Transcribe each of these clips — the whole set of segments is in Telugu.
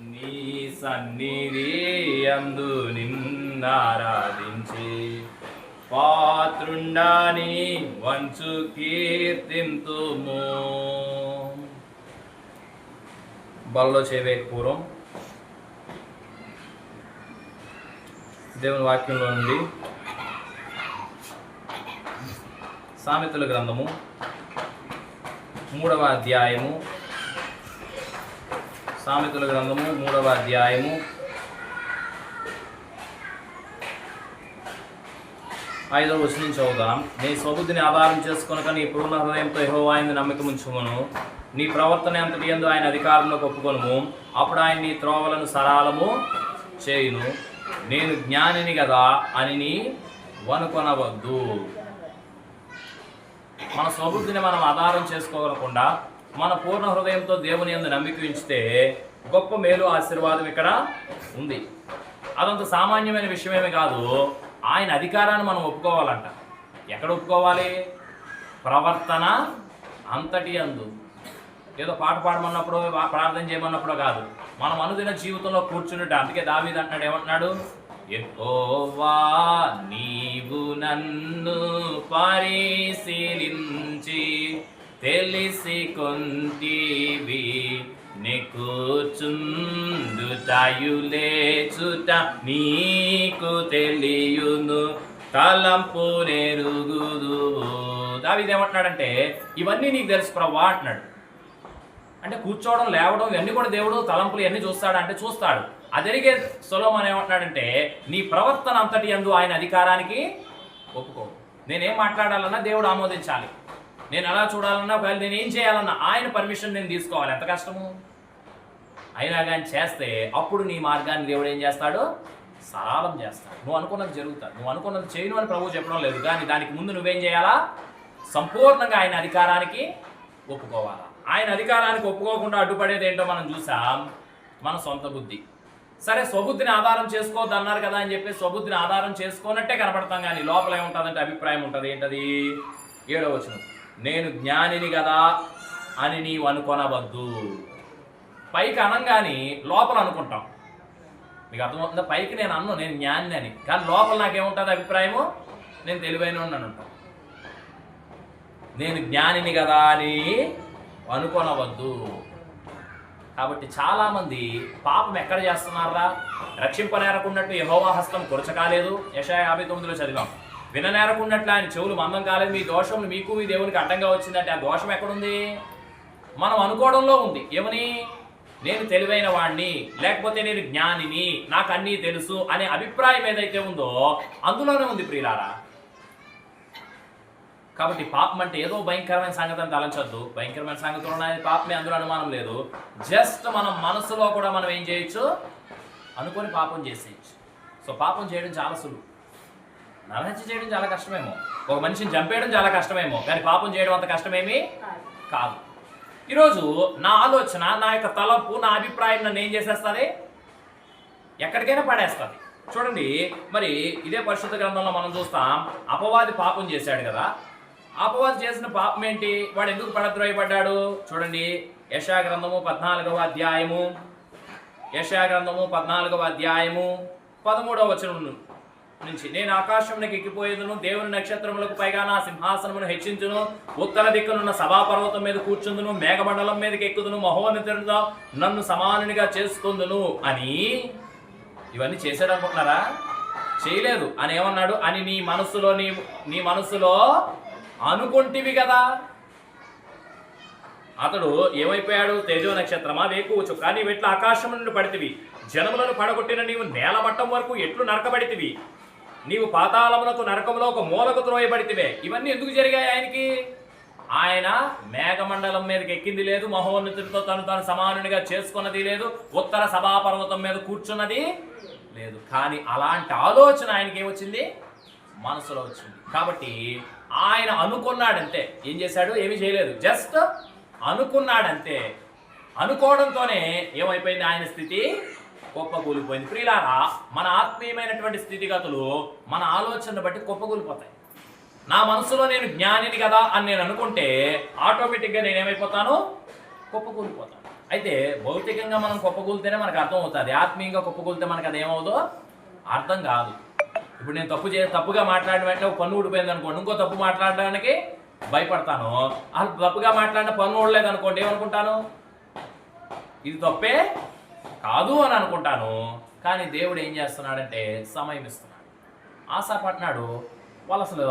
నీ సన్నిధి అందు నిన్నారాధించి. పాత్రుండాని వంచు కీర్తింతుము. బల్లో చేవే పూర్వం దేవుని వాక్యంలో నుండి సామెతల గ్రంథము మూడవ అధ్యాయము సామెతల గ్రంథము మూడవ అధ్యాయము. ఐదవ నుంచి చదువుదాం. నీ స్వబుద్ధిని ఆధారం చేసుకొనక నీ పూర్ణ హృదయంతో యెహోవాయందు నమ్మకం ఉంచుమను నీ ప్రవర్తన అంతటి ఎందు ఆయన అధికారంలో ఒప్పుకొనుము. అప్పుడు ఆయన నీ త్రోవలను సరాలము చేయును. నేను జ్ఞానిని కదా అని నీ వనుకొనవద్దు. మన స్వబుద్ధిని మనం ఆధారం చేసుకోకుండా మన పూర్ణ హృదయంతో దేవుని యందు నమ్మిక ఉంచితే గొప్ప మేలు ఆశీర్వాదం ఇక్కడ ఉంది. అదంత సామాన్యమైన విషయమేమి కాదు. ఆయన అధికారాన్ని మనం ఒప్పుకోవాలంట. ఎక్కడ ఒప్పుకోవాలి? ప్రవర్తన అంతటి అందు. ఏదో పాట పాడమన్నప్పుడు ప్రార్థన చేయమన్నప్పుడు కాదు. మనం అనుదిన జీవితంలో కూర్చున్నట్టు అందుకే దావీదు అంటున్నాడు. ఏమంటున్నాడు? యెహోవా నీవు నన్ను పరిశీలించి తెలిసి కొంటివి నికూచుందుటయులేచుట నీకు తెలియును. తలంపు నెరుగుదు దావీదు ఏమంటున్నాడంటే ఇవన్నీ నీకు తెలుసు ప్రవ్వా అంటున్నాడు. అంటే కూర్చోవడం లేవడం ఇవన్నీ కూడా దేవుడు తలంపులు ఇవన్నీ చూస్తాడు అంటే చూస్తాడు. అదరిగే సొలోమన్ ఏమంటున్నాడంటే నీ ప్రవర్తన అంతటి అందు ఆయన అధికారానికి ఒప్పుకో. నేనేం మాట్లాడాలన్నా దేవుడు ఆమోదించాలి. నేను ఎలా చూడాలన్నా ఒకవేళ నేను ఏం చేయాలన్నా ఆయన పర్మిషన్ నేను తీసుకోవాలి. ఎంత కష్టము? అయినా కానీ చేస్తే అప్పుడు నీ మార్గాన్ని దేవుడు ఏం చేస్తాడు? సరళం చేస్తాడు. నువ్వు అనుకున్నది జరుగుతాడు నువ్వు అనుకున్నది చేయను అని ప్రభు చెప్పడం లేదు. కానీ దానికి ముందు నువ్వేం చేయాలా? సంపూర్ణంగా ఆయన అధికారానికి ఒప్పుకోవాలా. ఆయన అధికారానికి ఒప్పుకోకుండా అడ్డుపడేది ఏంటో మనం చూసాం. మన సొంత బుద్ధి. సరే స్వబుద్ధిని ఆధారం చేసుకోవద్దు అన్నారు కదా అని చెప్పి స్వబుద్ధిని ఆధారం చేసుకున్నట్టే కనపడతాం కానీ లోపల ఏముంటుందంటే అభిప్రాయం ఉంటుంది. ఏంటది? ఏడో వచ్చినప్పుడు నేను జ్ఞానిని కదా అని నీవు అనుకొనవద్దు. పైకి అనంగాని లోపల అనుకుంటాం. మీకు అర్థమవుతుందా? పైకి నేను అన్ను నేను జ్ఞాని అని. కానీ లోపల నాకేముంటుంది అభిప్రాయము? నేను తెలివైన అని నేను జ్ఞానిని కదా అని అనుకొనవద్దు. కాబట్టి చాలామంది పాపం ఎక్కడ చేస్తున్నారా? రక్షింపనేరకున్నట్టు యహోవా హస్తం కురచకాలేదు యశా యాభై తొమ్మిదిలో చదివాం. విననేరకున్నట్లు ఆయన చెవులు మందం కాలేదు. మీ దోషం మీకు మీ దేవునికి అడ్డంగా వచ్చిందంటే ఆ దోషం ఎక్కడుంది? మనం అనుకోవడంలో ఉంది. ఏమని? నేను తెలివైన వాడిని లేకపోతే నేను జ్ఞానిని నాకు అన్నీ తెలుసు అనే అభిప్రాయం ఏదైతే ఉందో అందులోనే ఉంది ప్రియులారా. కాబట్టి పాపం అంటే ఏదో భయంకరమైన సంగతి అని తలంచొద్దు. భయంకరమైన సంగతులు ఉన్నాయి పాపమే అందులో అనుమానం లేదు. జస్ట్ మనం మనసులో కూడా మనం ఏం చేయొచ్చు? అనుకొని పాపం చేసేయచ్చు. సో పాపం చేయడం చాలా సులువు. నరహత్య చేయడం చాలా కష్టమేమో. ఒక మనిషిని చంపేయడం చాలా కష్టమేమో. కానీ పాపం చేయడం అంత కష్టమేమి కాదు. ఈరోజు నా ఆలోచన నా యొక్క తలపు నా అభిప్రాయం నన్ను ఏం చేసేస్తుంది? ఎక్కడికైనా పడేస్తుంది. చూడండి మరి ఇదే పరిశుద్ధ గ్రంథంలో మనం చూస్తాం అపవాది పాపం చేశాడు కదా. అపవాది చేసిన పాపం ఏంటి? వాడు ఎందుకు పడద్రోయబడ్డాడు? చూడండి యశా గ్రంథము పద్నాలుగవ అధ్యాయము. యశా గ్రంథము పద్నాలుగవ అధ్యాయము పదమూడవ వచనం నుంచి. నేను ఆకాశంలోకి ఎక్కిపోయేదును దేవుని నక్షత్రములకు పైగా నా సింహాసనమును హెచ్చించును. ఉత్తర దిక్కునున్న సభాపర్వతం మీద కూర్చుందును మేఘమండలం మీదకి ఎక్కుదును మహోన్నతుడితో నన్ను సమానునిగా చేసుకుందును అని ఇవన్నీ చేశాడు అనుకుంటున్నారా? చేయలేదు. అని ఏమన్నాడు? అని నీ మనస్సులో నీ నీ మనస్సులో అనుకుంటివి కదా. అతడు ఏమైపోయాడు? తేజో నక్షత్రమా? వేకువ కానీ నీవు ఎట్లా ఆకాశం నుండి పడితివి. జనములను పడగొట్టిన నీవు నేల మట్టం వరకు ఎట్లు నరకబడితివి? నీవు పాతాళమునకు నరకములో ఒక మూలకు త్రోయబడితివే. ఇవన్నీ ఎందుకు జరిగాయి ఆయనకి? ఆయన మేఘమండలం మీదకి ఎక్కింది లేదు మహోన్నతుడితో తను తను సమానునిగా చేసుకున్నది లేదు ఉత్తర సభాపర్వతం మీద కూర్చున్నది లేదు. కానీ అలాంటి ఆలోచన ఆయనకి ఏమొచ్చింది? మనసులో వచ్చింది. కాబట్టి ఆయన అనుకున్నాడంతే. ఏం చేశాడు? ఏమీ చేయలేదు. జస్ట్ అనుకున్నాడంతే. అనుకోవడంతోనే ఏమైపోయింది ఆయన స్థితి? కుప్పకూలిపోయింది. ప్రియులారా మన ఆత్మీయమైనటువంటి స్థితిగతులు మన ఆలోచనను బట్టి కుప్పకూలిపోతాయి. నా మనసులో నేను జ్ఞానిని కదా అని నేను అనుకుంటే ఆటోమేటిక్గా నేనేమైపోతాను? కుప్పకూలిపోతాను. అయితే భౌతికంగా మనం కుప్పకూలితేనే మనకు అర్థం అవుతుంది ఆత్మీయంగా కుప్పకూలితే మనకు అది ఏమవుదో అర్థం కాదు. ఇప్పుడు నేను తప్పు చే తప్పుగా మాట్లాడిన వెంటనే పన్ను ఊడిపోయింది అనుకోండి. ఇంకో తప్పు మాట్లాడడానికి భయపడతాను. అసలు తప్పుగా మాట్లాడిన పన్ను ఊడలేదు అనుకోండి ఏమనుకుంటాను? ఇది తప్పే కాదు అని అనుకుంటాను కానీ దేవుడు ఏం చేస్తున్నాడంటే సమయం ఇస్తున్నాడు. ఆశపడినాడు వాళ్ళు అసలు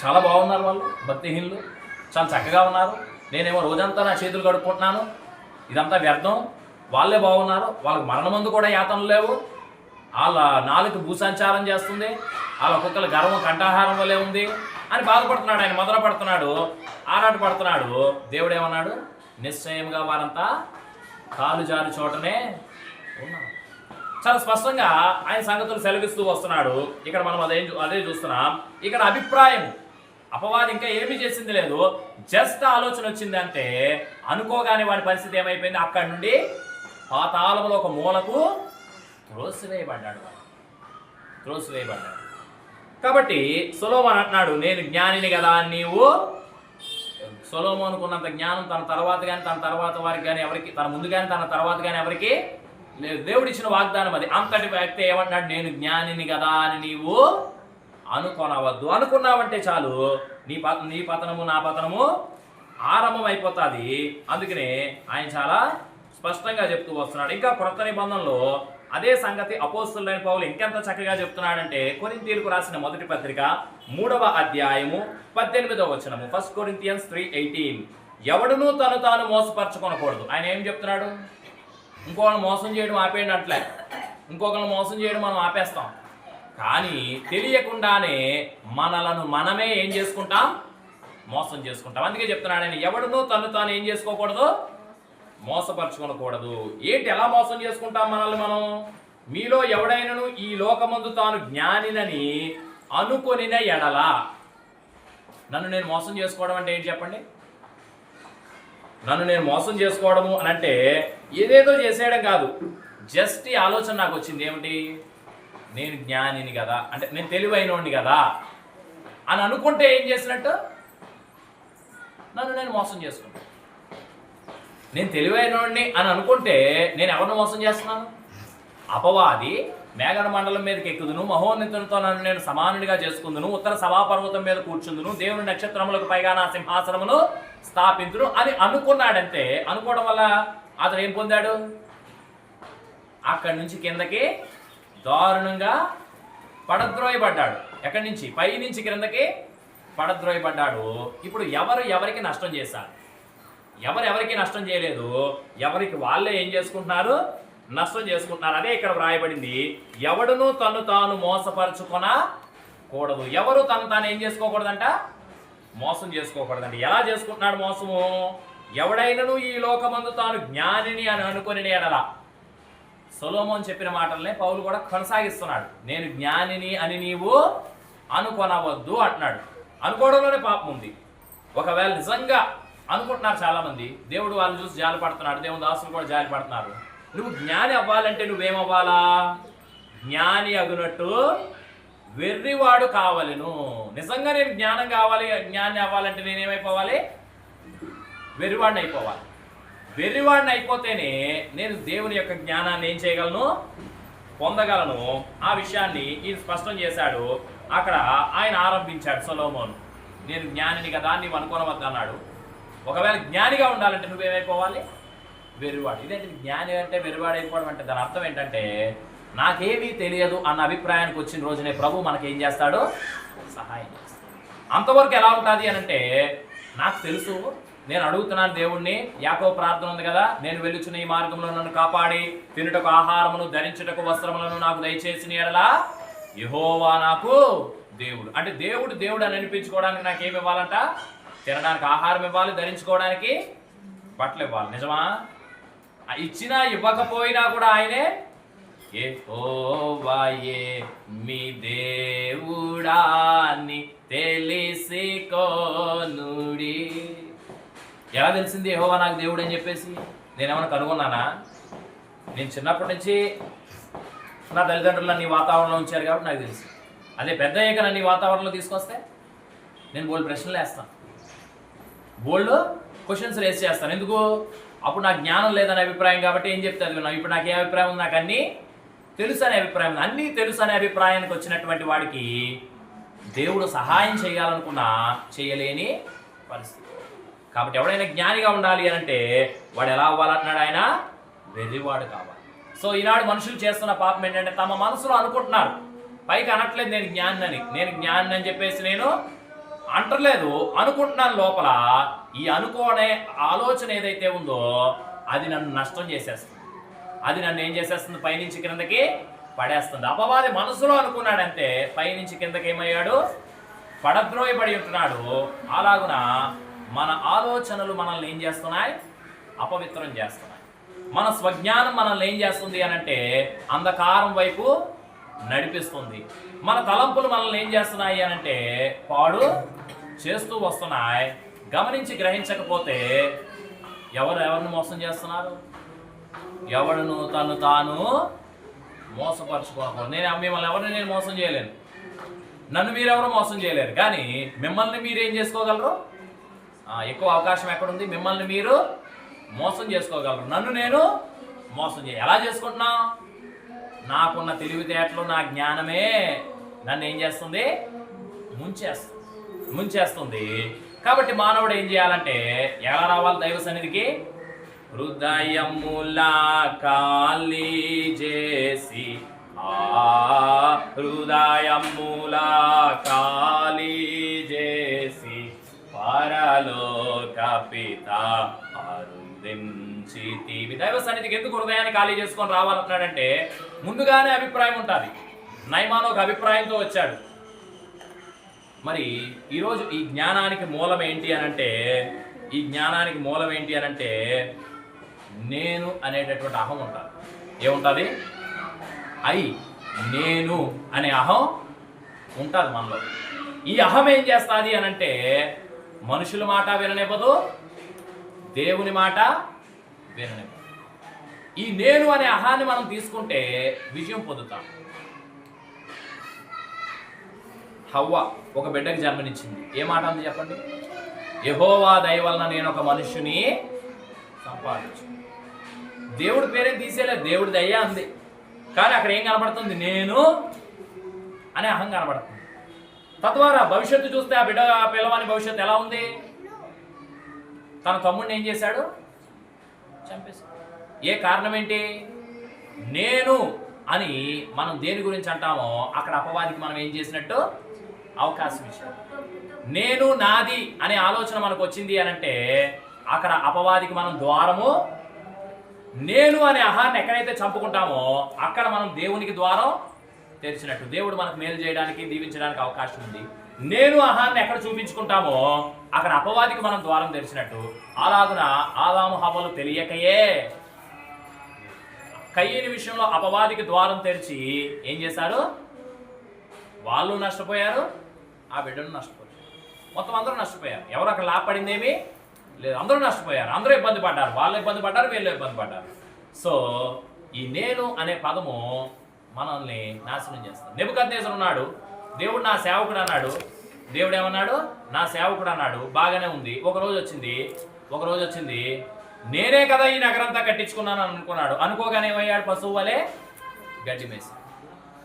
చాలా బాగున్నారు వాళ్ళు భక్తిహీనులు చాలా చక్కగా ఉన్నారు. నేనేమో రోజంతా నా చేతులు కడుక్కుంటున్నాను ఇదంతా వ్యర్థం. వాళ్ళే బాగున్నారు వాళ్ళకి మరణమందు కూడా యాతనలు లేవు. వాళ్ళ నాలుగు భూసంచారం చేస్తుంది వాళ్ళ కుక్కల గర్వం కంఠాహారం వల్లే ఉంది అని బాధపడుతున్నాడు ఆయన మొదలు పడుతున్నాడు ఆరాట పడుతున్నాడు దేవుడు ఏమన్నాడు నిశ్చయంగా వారంతా కాలు జారు చోటనే ఉన్నారు చాలా స్పష్టంగా ఆయన సంగతులు సెలవిస్తూ వస్తున్నాడు. ఇక్కడ మనం అదే అదే చూస్తున్నాం. ఇక్కడ అభిప్రాయం అపవాది ఇంకా ఏమీ చేసింది లేదు. జస్ట్ ఆలోచన వచ్చింది అంటే అనుకోగానే వాడి పరిస్థితి ఏమైపోయింది? అక్కడి నుండి పాతాళంలో ఒక మూలకు త్రోసివేయబడ్డాడు వాడు. త్రోసివేయబడ్డాడు. కాబట్టి సులోమన్ అంటున్నాడు నేను జ్ఞానిని కదా నీవు సొలోమోనుకున్నంత జ్ఞానం తన తర్వాత కానీ తన తర్వాత వారికి కానీ ఎవరికి తన ముందు కానీ తన తర్వాత కానీ ఎవరికి లేదు. దేవుడు ఇచ్చిన వాగ్దానం అది. అంతటి వ్యక్తి ఏమంటున్నాడు? నేను జ్ఞానిని కదా అని నీవు అనుకోనవద్దు. అనుకున్నావంటే చాలు. నీ పత నీ పతనము నా పతనము ఆరంభం అయిపోతుంది అందుకనే ఆయన చాలా స్పష్టంగా చెప్తూ వస్తున్నాడు. ఇంకా కొత్త నిబంధనలో అదే సంగతి అపోస్తులైన పౌలు ఇంకెంత చక్కగా చెప్తున్నాడంటే కొరింతీలకు రాసిన మొదటి పత్రిక మూడవ అధ్యాయము పద్దెనిమిదవ వచనము. ఫస్ట్ కొరింతియన్స్ త్రీ ఎయిటీన్ ఎవడునూ తను తాను మోసపరచుకొనకూడదు. ఆయన ఏం చెప్తున్నాడు? ఇంకొకరిని మోసం చేయడం ఆపేయండి అట్లే ఇంకొకరిని మోసం చేయడం మనం ఆపేస్తాం. కానీ తెలియకుండానే మనలను మనమే ఏం చేసుకుంటాం? మోసం చేసుకుంటాం. అందుకే చెప్తున్నాడు ఆయన ఎవడునూ తను తాను ఏం చేసుకోకూడదు? మోసపరచుకొనకూడదు. ఏంటి ఎలా మోసం చేసుకుంటాం మనల్ని మనం? మీలో ఎవడైనను ఈ లోకమందు తాను జ్ఞానినని అనుకొనిన ఎడల. నన్ను నేను మోసం చేసుకోవడం అంటే ఏంటి చెప్పండి? నన్ను నేను మోసం చేసుకోవడము అని అంటే ఏదేదో చేసేయడం కాదు. జస్ట్ ఈ ఆలోచన నాకు వచ్చింది. ఏమిటి? నేను జ్ఞానిని కదా. అంటే నేను తెలివైనోడిని కదా. అని అనుకుంటే ఏం చేసినట్టు? నన్ను నేను మోసం చేసుకుంటాను. నేను తెలివైనోడిని అని అనుకుంటే నేను ఎవరిని మోసం చేస్తున్నాను? అపవాది మేఘన మండలం మీదకి ఎక్కుదును మహోన్నతునితో నన్ను నేను సమానుడిగా చేసుకుందును ఉత్తర సభాపర్వతం మీద కూర్చుందును దేవుని నక్షత్రములకు పైగా నా సింహాసనమును స్థాపించును అని అనుకున్నాడంటే అనుకోవడం వల్ల అతను ఏం పొందాడు? అక్కడి నుంచి కిందకి దారుణంగా పడద్రోయబడ్డాడు. ఎక్కడి నుంచి? పై నుంచి క్రిందకి పడద్రోయబడ్డాడు. ఇప్పుడు ఎవరు ఎవరికి నష్టం చేశారు? ఎవరు ఎవరికి నష్టం చేయలేదు ఎవరికి వాళ్ళే ఏం చేసుకుంటున్నారు? నష్టం చేసుకుంటున్నారు. అదే ఇక్కడ వ్రాయబడింది. ఎవడును తను తాను మోసపరుచుకొన కూడదు. ఎవరు తను తాను ఏం చేసుకోకూడదంట? మోసం చేసుకోకూడదంట. ఎలా చేసుకుంటున్నాడు మోసము? ఎవడైనను ఈ లోకమందు తాను జ్ఞానిని అని అనుకుని ఎడలా సొలోమోన్ చెప్పిన మాటలనే పౌలు కూడా కొనసాగిస్తున్నాడు. నేను జ్ఞానిని అని నీవు అనుకొనవద్దు అంటున్నాడు. అనుకోవడంలోనే పాపం ఉంది. ఒకవేళ నిజంగా అనుకుంటున్నారు చాలా మంది దేవుడు వాళ్ళని చూసి జాలి పడుతున్నాడు. దేవుని దాసులు కూడా జాలి పడుతున్నారు. నువ్వు జ్ఞాని అవ్వాలంటే నువ్వేమవ్వాలా? జ్ఞాని అగునట్టు వెర్రివాడు కావలను. నిజంగా నేను జ్ఞానం కావాలి జ్ఞాని అవ్వాలంటే నేనేమైపోవాలి వెర్రివాడిని అయిపోవాలి. వెర్రివాడిని అయిపోతేనే నేను దేవుని యొక్క జ్ఞానాన్ని ఏం చేయగలను? పొందగలను. ఆ విషయాన్ని ఈయన స్పష్టం చేశాడు. అక్కడ ఆయన ఆరంభించాడు సొలోమోను. నేను జ్ఞానిని కదా నీవు అనుకోనవద్దు అన్నాడు ఒకవేళ జ్ఞానిగా ఉండాలంటే నువ్వేమైపోవాలి? వెరువాడు. ఇదేంటి జ్ఞాని అంటే వెర్రివాడు అయిపోవడం అంటే దాని అర్థం ఏంటంటే నాకేమీ తెలియదు అన్న అభిప్రాయానికి వచ్చిన రోజునే ప్రభు మనకేం చేస్తాడు? సహాయం చేస్తాడు. అంతవరకు ఎలా ఉంటుంది అని అంటే నాకు తెలుసు నేను అడుగుతున్నాను దేవుణ్ణి యాకో ప్రార్థన ఉంది కదా నేను వెళ్ళుచున్న ఈ మార్గంలో నన్ను కాపాడి తినుటకు ఆహారమును ధరించుటకు వస్త్రములను నాకు దయచేసిన ఎడలా యహోవా నాకు దేవుడు. అంటే దేవుడు దేవుడు అని అనిపించుకోవడానికి నాకు ఏమి ఇవ్వాలంట? తినడానికి ఆహారం ఇవ్వాలి ధరించుకోవడానికి బట్టలు ఇవ్వాలి. నిజమా? ఇచ్చినా ఇవ్వకపోయినా కూడా ఆయనే ఏ ఓవాయే మీ దేవుడాన్ని తెలిసి కోనుడి ఎలా తెలిసింది ఏహోవా నాకు దేవుడు అని చెప్పేసి? నేనేమన్నా కనుగొన్నానా? నేను చిన్నప్పటి నుంచి నా తల్లిదండ్రులు నీ వాతావరణంలో ఉంచారు కాబట్టి నాకు తెలుసు. అదే పెద్ద ఏక నన్ను వాతావరణంలో తీసుకొస్తే నేను బోల్ ప్రశ్నలు వేస్తాను. బోల్డ్ క్వశ్చన్స్ రేస్ చేస్తాను. ఎందుకు? అప్పుడు నాకు జ్ఞానం లేదనే అభిప్రాయం కాబట్టి ఏం చెప్తాను విన్నాం ఇప్పుడు నాకు ఏ అభిప్రాయం ఉంది? నాకు అన్నీ తెలుసు అనే అభిప్రాయం ఉంది. అన్నీ తెలుసు అనే అభిప్రాయానికి వచ్చినటువంటి వాడికి దేవుడు సహాయం చేయాలనుకున్నా చేయలేని పరిస్థితి. కాబట్టి ఎవడైనా జ్ఞానిగా ఉండాలి అని అంటే వాడు ఎలా అవ్వాలంటున్నాడు ఆయన? వెర్రివాడు కావాలి. సో ఈనాడు మనుషులు చేస్తున్న పాపం ఏంటంటే తమ మనసులో అనుకుంటున్నారు. పైకి అనట్లేదు నేను జ్ఞాని నేను జ్ఞానం అని చెప్పేసి నేను అంటలేదు. అనుకుంటున్నాను లోపల. ఈ అనుకోనే ఆలోచన ఏదైతే ఉందో అది నన్ను నష్టం చేసేస్తుంది. అది నన్ను ఏం చేసేస్తుంది? పైనుంచి కిందకి పడేస్తుంది. అపవాది మనసులో అనుకున్నాడంటే పైనుంచి కిందకి ఏమయ్యాడు? పడద్రోయబడి ఉంటున్నాడు. అలాగున మన ఆలోచనలు మనల్ని ఏం చేస్తున్నాయి? అపవిత్రం చేస్తున్నాయి. మన స్వజ్ఞానం మనల్ని ఏం చేస్తుంది అని అంటే అంధకారం వైపు నడిపిస్తుంది. మన తలంపులు మనల్ని ఏం చేస్తున్నాయి అని అంటే పాడు చేస్తూ వస్తున్నాయి. గమనించి గ్రహించకపోతే ఎవరు ఎవరిని మోసం చేస్తున్నారు? ఎవడును తను తాను మోసపరచుకోకూడదు నేను మిమ్మల్ని ఎవరిని నేను మోసం చేయలేను. నన్ను మీరెవరు మోసం చేయలేరు. కానీ మిమ్మల్ని మీరు ఏం చేసుకోగలరు ఎక్కువ అవకాశం ఎక్కడుంది? మిమ్మల్ని మీరు మోసం చేసుకోగలరు. నన్ను నేను మోసం చేయ ఎలా చేసుకుంటున్నా? నాకున్న తెలివితేటలు నా జ్ఞానమే నన్ను ఏం చేస్తుంది? ముంచేస్తుంది. ముంచేస్తుంది. కాబట్టి మానవుడు ఏం చేయాలంటే ఎలా రావాలి దైవ సన్నిధికి? హృదయములా కాలి చేసి ఆ హృదయములా ఖాళీ చేసి పరలోక పిత అరుందించితివి దైవ సన్నిధికి ఎందుకు హృదయాన్ని ఖాళీ చేసుకొని రావాలంటున్నాడంటే ముందుగానే అభిప్రాయం ఉంటుంది. నైమాన్ ఒక అభిప్రాయంతో వచ్చాడు. మరి ఈరోజు ఈ జ్ఞానానికి మూలం ఏంటి అని అంటే ఈ జ్ఞానానికి మూలం ఏంటి అని అంటే నేను అనేటటువంటి అహం ఉంటుంది ఏముంటుంది? ఐ నేను అనే అహం ఉంటుంది మనలో. ఈ అహం ఏం చేస్తుంది అని అంటే మనుషుల మాట విననివ్వదు దేవుని మాట విననివ్వదు. ఈ నేను అనే అహాన్ని మనం తీసుకుంటే విజయం పొందుతాం. హవ్వ ఒక బిడ్డకి జన్మనిచ్చింది. ఏ మాట అంది చెప్పండి? యహోవా దయ వలన నేను ఒక మనుషుని సంపాదించు. దేవుడి పేరే తీసేలే దేవుడి దయ అంది. కానీ అక్కడ ఏం కనబడుతుంది? నేను అనే అహం కనబడుతుంది. తద్వారా భవిష్యత్తు చూస్తే ఆ బిడ్డ ఆ పిల్లవాని భవిష్యత్తు ఎలా ఉంది? తన తమ్ముడిని ఏం చేశాడు? చంపేశాడు. ఏ కారణం ఏంటి? నేను అని మనం దేని గురించి అంటామో అక్కడ అపవాదికి మనం ఏం చేసినట్టు అవకాశం ఇచ్చాడు. నేను నాది అనే ఆలోచన మనకు వచ్చింది అని అంటే అక్కడ అపవాదికి మనం ద్వారము నేను అనే అహాన్ని ఎక్కడైతే చంపుకుంటామో అక్కడ మనం దేవునికి ద్వారం తెరిచినట్టు. దేవుడు మనకు మేలు చేయడానికి దీవించడానికి అవకాశం ఉంది. నేను అహాన్ని ఎక్కడ చూపించుకుంటామో అక్కడ అపవాదికి మనం ద్వారం తెరిచినట్టు. అలాగున ఆదాము హవలు తెలియకయే. కయ్యని విషయంలో అపవాదికి ద్వారం తెరిచి ఏం చేశారు? వాళ్ళు నష్టపోయారు. ఆ బిడ్డను నష్టపోయారు. మొత్తం అందరూ నష్టపోయారు. ఎవరు అక్కడ లాభపడిందేమీ లేదు. అందరూ నష్టపోయారు. అందరూ ఇబ్బంది పడ్డారు. వాళ్ళు ఇబ్బంది పడ్డారు వీళ్ళు ఇబ్బంది పడ్డారు. సో ఈ నేను అనే పదము మనల్ని నాశనం చేస్తుంది. నెబుకద్నేసర్ ఉన్నాడు. దేవుడు నా సేవకుడు అన్నాడు. దేవుడు ఏమన్నాడు? నా సేవకుడు అన్నాడు. బాగానే ఉంది. ఒక రోజు వచ్చింది. ఒక రోజు వచ్చింది. నేనే కదా ఈ నగరంతా కట్టించుకున్నాను అనుకున్నాడు. అనుకోగానే ఏమయ్యాడు? పశువు వలె గడ్డి మేసి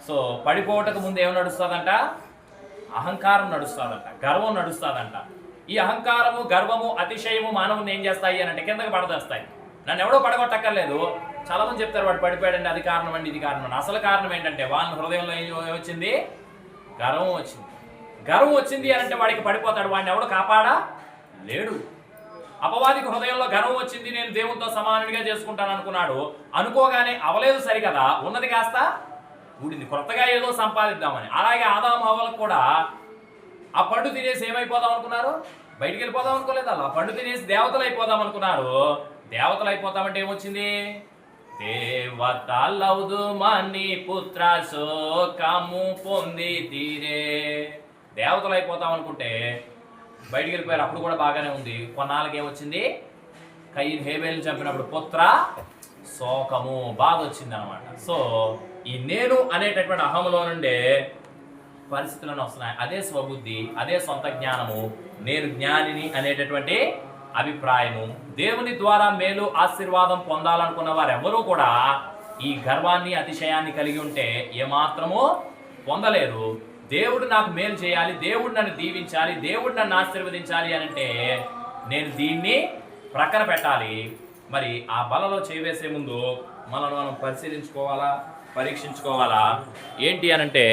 సో పడిపోవటకు ముందు ఏం నడుస్తుందంట? అహంకారం నడుస్తుందంట గర్వం నడుస్తుందంట. ఈ అహంకారము గర్వము అతిశయము మానవుని ఏం చేస్తాయి అని అంటే కిందకి పడదేస్తాయి. నన్ను ఎవడో పడగొట్టక్కర్లేదు. చాలా చెప్తారు వాడు పడిపోయాడండి అది కారణం అండి ఇది కారణం అండి. అసలు కారణం ఏంటంటే వాళ్ళ హృదయంలో ఏం వచ్చింది? గర్వం వచ్చింది. గర్వం వచ్చింది అని అంటే వాడికి పడిపోతాడు వాడిని ఎవడు కాపాడా లేడు అపవాదికి హృదయంలో గర్వం వచ్చింది నేను దేవునితో సమానుడిగా చేసుకుంటాను అనుకున్నాడు. అనుకోగానే అవలేదు సరికదా ఉన్నది కాస్త కూడింది. కొత్తగా ఏదో సంపాదిద్దామని. అలాగే ఆదాము హవ్వలకు కూడా ఆ పండు తినేసి ఏమైపోదాం అనుకున్నారు? బయటికి వెళ్ళిపోదాం అనుకోలేదు అలా పండు తినేసి దేవతలు అయిపోదాం అనుకున్నారు. దేవతలు అయిపోతామంటే ఏమొచ్చింది? దేవతలవుదు మని పుత్ర శోకము పొంది తీరే. దేవతలు అయిపోతాం అనుకుంటే బయటికి వెళ్ళిపోయారు. అప్పుడు కూడా బాగానే ఉంది. కొన్నాళ్ళకి ఏమొచ్చింది? కయ్యిని హేబేలు చంపినప్పుడు పుత్ర శోకము బాధ వచ్చింది అనమాట సో ఈ నేను అనేటటువంటి అహంలో నుండే పరిస్థితులను వస్తున్నాయి. అదే స్వబుద్ధి అదే సొంత జ్ఞానము నేను జ్ఞానిని అనేటటువంటి అభిప్రాయము. దేవుని ద్వారా మేలు ఆశీర్వాదం పొందాలనుకున్న వారెవరూ కూడా ఈ గర్వాన్ని అతిశయాన్ని కలిగి ఉంటే ఏమాత్రము పొందలేరు దేవుడు నాకు మేలు చేయాలి దేవుడు నన్ను దీవించాలి దేవుడు నన్ను ఆశీర్వదించాలి అని అంటే నేను దీన్ని ప్రక్కన పెట్టాలి. మరి ఆ బలలో చేవేసే ముందు మనల్ని మనం పరిశీలించుకోవాలా? పరీక్షించుకోవాలా? ఏంటి అనంటే